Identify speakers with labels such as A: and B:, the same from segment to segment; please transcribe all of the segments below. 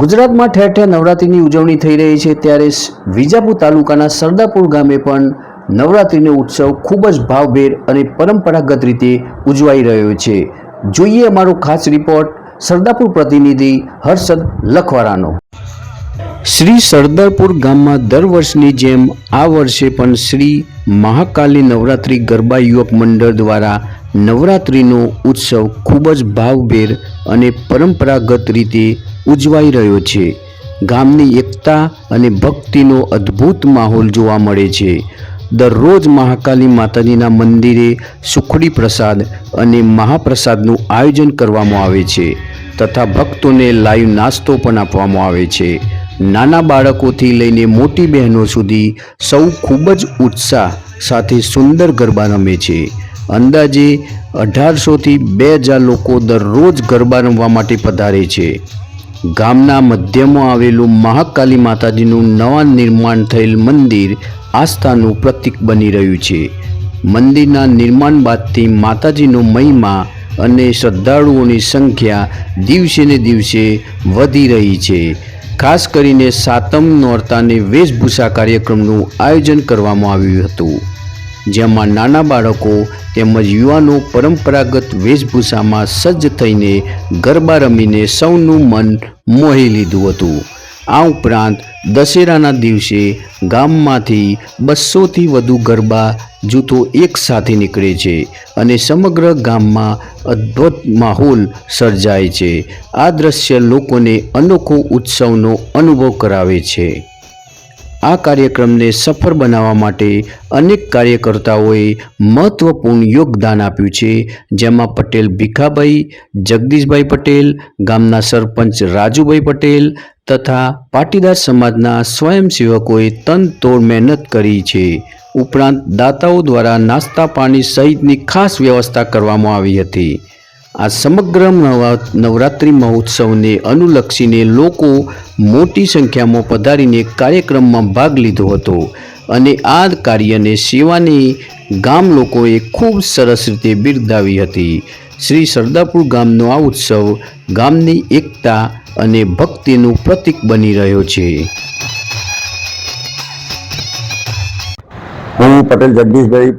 A: ગુજરાતમાં ઠેર ઠેર નવરાત્રિની ઉજવણી થઈ રહી છે ત્યારે વિજાપુર તાલુકાના સરદારપુર ગામે પણ નવરાત્રિનો ઉત્સવ ખૂબ જ ભાવભેર અને પરંપરાગત રીતે ઉજવાઈ રહ્યો છે. જોઈએ અમારો ખાસ રિપોર્ટ, સરદારપુર પ્રતિનિધિ હર્ષદ લખવારાનો. શ્રી સરદારપુર ગામમાં દર વર્ષની જેમ આ વર્ષે પણ શ્રી મહાકાલી નવરાત્રિ ગરબા યુવક મંડળ દ્વારા નવરાત્રિનો ઉત્સવ ખૂબ જ ભાવભેર અને પરંપરાગત રીતે ઉજવાઈ રહ્યો છે. ગામની એકતા અને ભક્તિનો અદ્ભુત માહોલ જોવા મળે છે. દરરોજ મહાકાલી માતાજીના મંદિરે સુખડી પ્રસાદ અને મહાપ્રસાદનું આયોજન કરવામાં આવે છે તથા ભક્તોને લાઈવ નાસ્તો પણ આપવામાં આવે છે. નાના બાળકોથી લઈને મોટી બહેનો સુધી સૌ ખૂબ જ ઉત્સાહ સાથે સુંદર ગરબા રમે છે. અંદાજે અઢારસોથી બે હજાર લોકો દરરોજ ગરબા રમવા માટે પધારે છે. ગામના મધ્યમાં આવેલું મહાકાલી માતાજીનું નવા નિર્માણ થયેલ મંદિર આસ્થાનું પ્રતીક બની રહ્યું છે. મંદિરના નિર્માણ બાદથી માતાજીનો મહિમા અને શ્રદ્ધાળુઓની સંખ્યા દિવસે ને દિવસે વધી રહી છે. ખાસ કરીને સાતમ નોરતાને વેશભૂષા કાર્યક્રમનું આયોજન કરવામાં આવ્યું હતું. જેમાં નાના બાળકો તેમજ યુવાનો પરંપરાગત વેશભૂષામાં સજ્જ થઈને ગરબા રમીને સૌનું મન મોહી લીધું હતું. આ ઉપરાંત દશેરાના દિવસે ગામમાંથી બસોથી વધુ ગરબા જૂથો એક સાથે નીકળે છે અને સમગ્ર ગામમાં અદ્ભુત માહોલ સર્જાય છે. આ દ્રશ્ય લોકોને અનોખો ઉત્સવનો અનુભવ કરાવે છે. આ કાર્યક્રમને સફળ બનાવવા માટે અનેક કાર્યકર્તાઓએ મહત્વપૂર્ણ યોગદાન આપ્યું છે, જેમાં પટેલ ભીખાભાઈ, જગદીશભાઈ પટેલ, ગામના સરપંચ રાજુભાઈ પટેલ તથા પાટીદાર સમાજના સ્વયંસેવકોએ તનતોડ મહેનત કરી છે. ઉપરાંત દાતાઓ દ્વારા નાસ્તા પાણી સહિતની ખાસ વ્યવસ્થા કરવામાં આવી હતી. આ સમગ્ર નવા, નવરાત્રિ મહોત્સવને અનુલક્ષીને લોકો મોટી સંખ્યામાં પધારીને કાર્યક્રમમાં ભાગ લીધો હતો અને આ કાર્યને સેવાની ગામ લોકોએ ખૂબ સરસ રીતે બિરદાવી હતી. શ્રી સરદારપુર ગામનો આ ઉત્સવ ગામની એકતા અને ભક્તિનું પ્રતીક બની રહ્યો છે.
B: હું પટેલ જગદીશભાઈ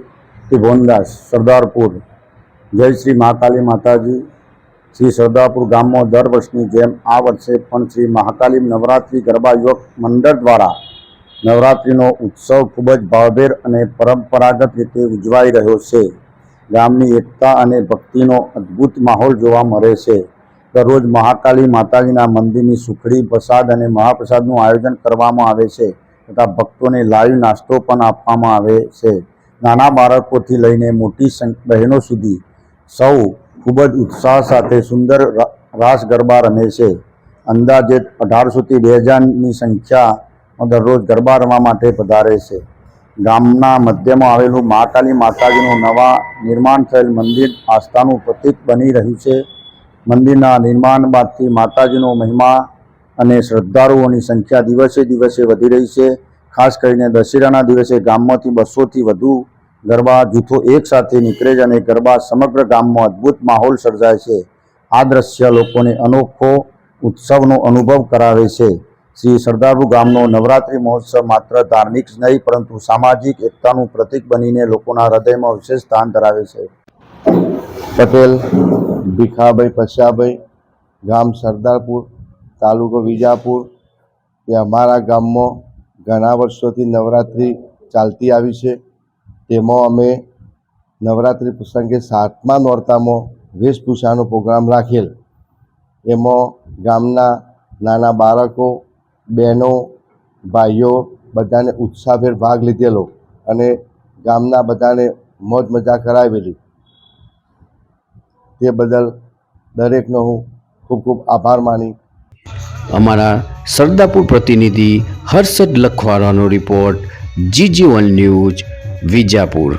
B: ત્રિભુવનદાસ, સરદારપુર. જય શ્રી મહાકાલી માતાજી. શ્રી સરદારપુર ગામમાં દર વર્ષની જેમ આ વર્ષે પણ શ્રી મહાકાલી નવરાત્રિ ગરબા યુવક મંડળ દ્વારા નવરાત્રિનો ઉત્સવ ખૂબ જ ભાવભેર અને પરંપરાગત રીતે ઉજવાઈ રહ્યો છે. ગામની એકતા અને ભક્તિનો અદ્ભુત માહોલ જોવા મળે છે. દરરોજ મહાકાલી માતાજીના મંદિરની સુખડી, પ્રસાદ અને મહાપ્રસાદનું આયોજન કરવામાં આવે છે તથા ભક્તોને લાઈવ નાસ્તો પણ આપવામાં આવે છે. નાના બાળકોથી લઈને મોટી બહેનો સુધી સૌ ખૂબ જ ઉત્સાહ સાથે સુંદર રાસ ગરબા રમે છે. અંદાજે અઢારસોથી બે હજારની સંખ્યામાં દરરોજ ગરબા રમવા માટે પધારે છે. ગામના મધ્યમાં આવેલું મહાકાલી માતાજીનું નવા નિર્માણ થયેલ મંદિર આસ્થાનું પ્રતીક બની રહ્યું છે. મંદિરના નિર્માણ બાદથી માતાજીનો મહિમા અને શ્રદ્ધાળુઓની સંખ્યા દિવસે દિવસે વધી રહી છે. ખાસ કરીને દશેરાના દિવસે ગામમાંથી બસોથી વધુ ગરબા જૂથો એકસાથે નીકળે છે અને ગરબા સમગ્ર ગામમાં અદ્ભુત માહોલ સર્જાય છે. આ દ્રશ્ય લોકોને અનોખો ઉત્સવનો અનુભવ કરાવે છે. શ્રી સરદારપુર ગામનો નવરાત્રિ મહોત્સવ માત્ર ધાર્મિક જ નહીં, પરંતુ સામાજિક એકતાનું પ્રતીક બનીને લોકોના હૃદયમાં વિશેષ સ્થાન ધરાવે છે.
C: પટેલ, ભીખાભાઈ પશાભાઈ ગામ સરદારપુર, તાલુકો વિજાપુર, એ અમારા ગામમાં ઘણા વર્ષોથી નવરાત્રિ ચાલતી આવી છે. તેમાં અમે નવરાત્રિ પ્રસંગે સાતમા નોરતામાં વેશભૂષાનો પ્રોગ્રામ રાખેલ. એમાં ગામના નાના બાળકો, બહેનો, ભાઈઓ બધાને ઉત્સાહભેર ભાગ લીધેલો અને ગામના બધાને મોજ મજા કરાવેલી. તે બદલ દરેકનો હું ખૂબ ખૂબ આભાર માની.
A: અમારા સરદારપુર પ્રતિનિધિ Harshad લખવારાનો report GG one news Vijapur